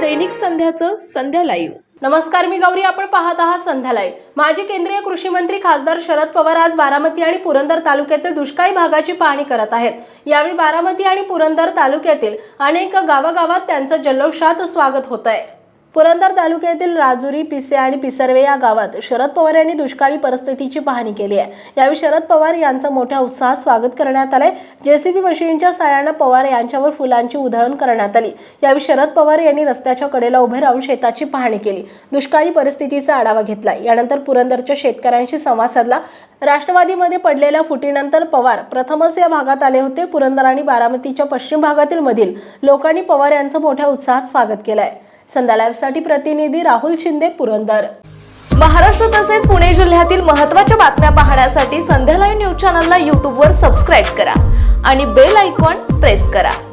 दैनिक संध्याचं संध्या live. नमस्कार मी गौरी. आपण पाहत आहात संध्यालय माजी केंद्रीय कृषी मंत्री खासदार शरद पवार आज बारामती आणि पुरंदर तालुक्यातील दुष्काळी भागाची पाहणी करत आहेत. यावेळी बारामती आणि पुरंदर तालुक्यातील अनेक गावागावात त्यांचं जल्लोषात स्वागत होत आहे पुरंदर तालुक्यातील राजुरी पिसे आणि पिसर्वे या गावात शरद पवार यांनी दुष्काळी परिस्थितीची पाहणी केली आहे. यावेळी शरद पवार यांचं मोठ्या उत्साहात स्वागत करण्यात आलंय. जेसीबी मशीनच्या साहाय्यानं पवार यांच्यावर फुलांची उधळण करण्यात आली. यावेळी शरद पवार यांनी रस्त्याच्या कडेला उभे राहून शेताची पाहणी केली. दुष्काळी परिस्थितीचा आढावा घेतला यानंतर पुरंदरच्या शेतकऱ्यांशी संवाद साधला. राष्ट्रवादीमध्ये पडलेल्या फुटीनंतर पवार प्रथमच या भागात आले होते. पुरंदर आणि बारामतीच्या पश्चिम भागातील मधील लोकांनी पवार यांचं मोठ्या उत्साहात स्वागत केलं आहे संध्या लाईव्हसाठी प्रतिनिधी राहुल शिंदे पुरंदर. महाराष्ट्र तसेच पुणे जिल्ह्यातील महत्त्वाच्या बातम्या पाहण्यासाठी संध्या लाईव्ह न्यूज चॅनलला यूट्यूबवर सबस्क्राईब करा आणि बेल आयकॉन प्रेस करा.